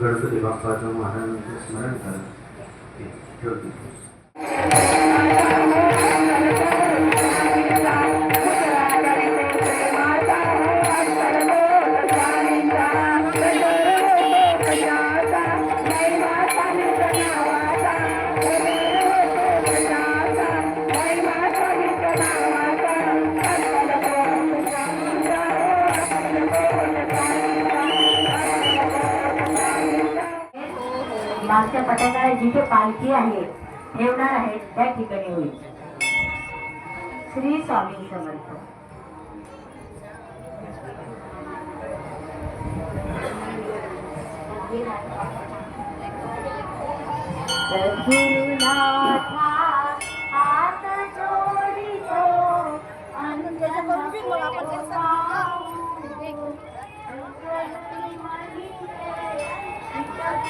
गणपती बाप्पाचं महाराजांचं स्मरण करा. मागच्या पटाकाला जिथे पालखी आहे ठेवणार आहे त्या ठिकाणी होईल. श्री स्वामी समर्थ. रघुनाथा,